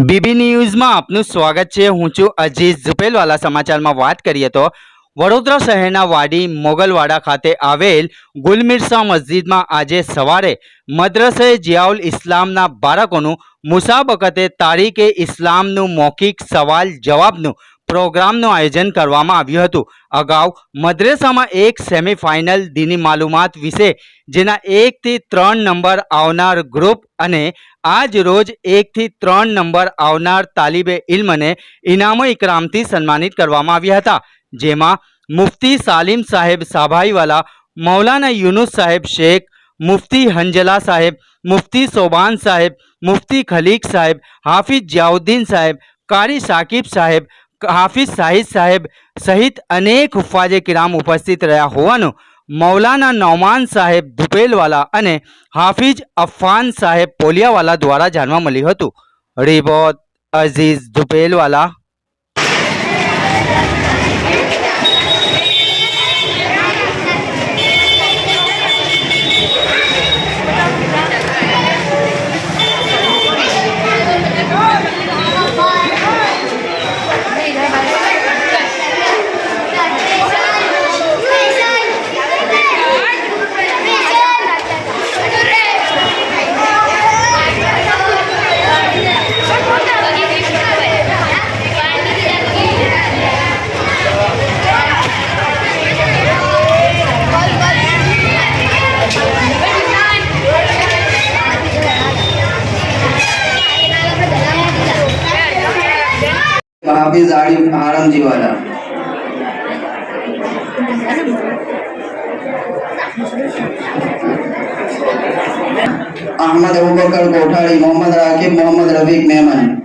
BB ન્યૂઝમાં આપનું સ્વાગત છે. હું છું અજીઝ ઝુપેલવાલા. સમાચારમાં વાત કરીએ તો વડોદરા શહેરના વાડી મોગલવાડા ખાતે આવેલ ગુલમિરસા મસ્જિદમાં આજે સવારે મદ્રસે જિયાઉલ ઇસ્લામના બાળકોનું મુસાબકતે તારીખે ઇસ્લામનું મૌખિક સવાલ જવાબનું પ્રોગ્રામનું આયોજન કરવામાં આવ્યું હતું. અગાઉ મદ્રેસામાં એક સેમિફાઇનલ દીની માલુમાત વિશે, જેના એકથી ત્રણ નંબર આવનાર ગ્રુપ અને આજ રોજ એકથી ત્રણ નંબર આવનાર તાલિબે ઇલ્મને ઇનામો ઇકરામથી સન્માનિત કરવામાં આવ્યા હતા. જેમાં મુફ્તી સાલિમ સાહેબ સાભાઈવાલા, મૌલાના યુનુસ સાહેબ શેખ, મુફ્તી હંજલા સાહેબ, મુફ્તી સોબાન સાહેબ, મુફ્તી ખલીક સાહેબ, હાફિઝ જિયાઉદ્દીન સાહેબ, કારી સાકિબ સાહેબ હાફિઝ સાહિદ સાહેબ સહિત અનેક હુફાજે કિરામ ઉપસ્થિત રહ્યા હોવાનું મૌલાના નૌમાન સાહેબ ધુપેલવાલા અને હાફિઝ અફાન સાહેબ પોલિયાવાલા દ્વારા જાણવા મળ્યું હતું. રિપોર્ટ અઝીઝ ધુપેલવાલા. हाफिज आरिफ आरमजी वाला। अहमद अबूबकर कोठारी, मोहम्मद राकिब, मोहम्मद रफीक मेमन।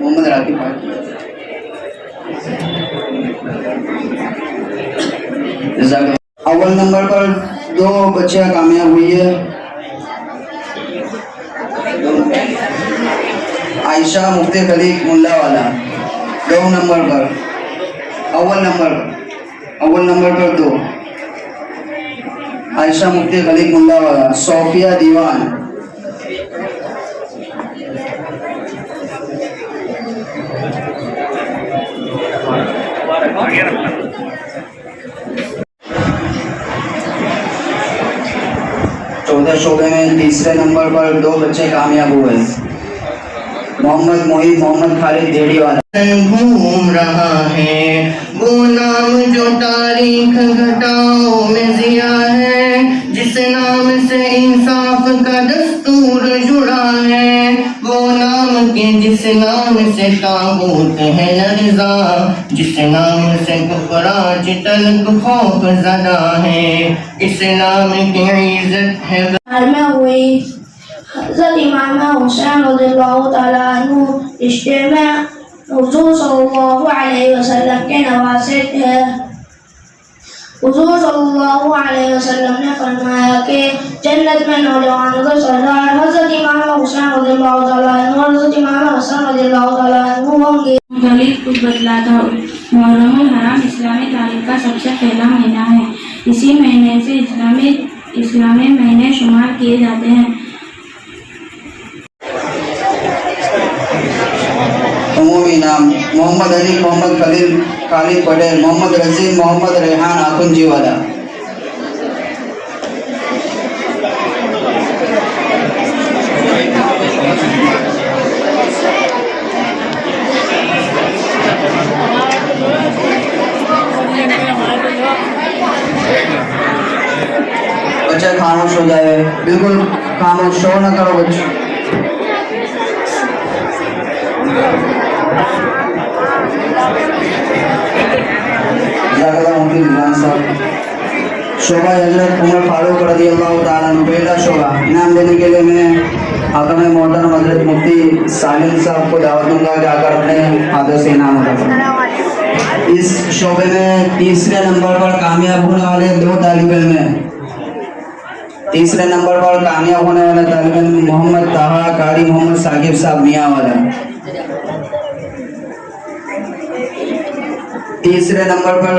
मोहम्मद राकिब अव्वल नंबर पर बच्चियाँ कामयाब हुई है आयशा मुफ्ती खलीक मुल्ला वाला दो नंबर पर अव्वल नंबर अव्वल नंबर पर दो आयशा मुफ्ती खलीक मुल्ला वाला सोफिया दीवान चौदह शोबे में तीसरे नंबर पर दो बच्चे कामयाब हुए। मोहम्मद मोहित मोहम्मद खालिद देड़ी वाला घूम रहा है। वो नाम जो तारीख घटाओ में जिया है, जिस नाम से इंसाफ का दस्तूर जुड़ा है। नाम के जिस नाम से ताबूत है लर्जा जिस नाम से कुफराज तलक खौफ जदा है। इस नाम की इज़्ज़त है। में हुई। हज़रत इमाम हुसैन रिश्ते में सल्लल्लाहु अलैहि वसल्लम के नवासे थे। सल्लल्लाहु अलैहि वसल्लम ने फरमाया कि जन्नत में नौजवानों का सरदार हज़रत इमाम हुसैन ताला बदला था हराम इस्लामी तारीख का सबसे पहला महीना है इसी महीने से इस्लामी इस्लामी महीने शुमार किए जाते हैं नाम मोहम्मद अली मोहम्मद खलील खालिद पटेल मोहम्मद रजीम मोहम्मद रेहान आकुंजी वाला बच्चा खामोश हो जाए, बिल्कुल खामोश शोर न करो बच्चे शोभा हज़रत उमर फारूक रज़ी अल्लाह ताला पहला शोभा। इनाम देने के लिए मैं हाकम मोहतरम हज़रत मुफ्ती सालिम साहब को दावत दूँगा कि आकर अपने हाथों से इनाम उठा इस शोबे में तीसरे नंबर पर कामयाब होने वाले दो तालिब हैं। तीसरे नंबर पर कामयाब होने वाला तालिब मोहम्मद ताहा कारी मोहम्मद साकिब साहब मियाँ वाला तीसरे नंबर पर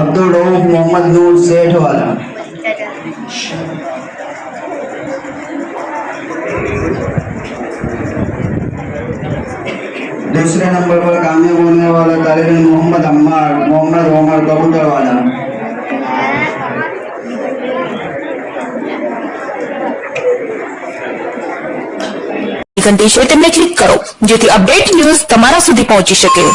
अब्दुल रऊफ मोहम्मद नूर सेठ वाला दूसरे नंबर पर कामयाब होने वाला तालिब मोहम्मद अम्मार, मोहम्मद उमर कबूतर वाला ઘંટી છે તેમને ક્લિક કરો જેથી અપડેટ ન્યૂઝ તમારા સુધી પહોંચી શકે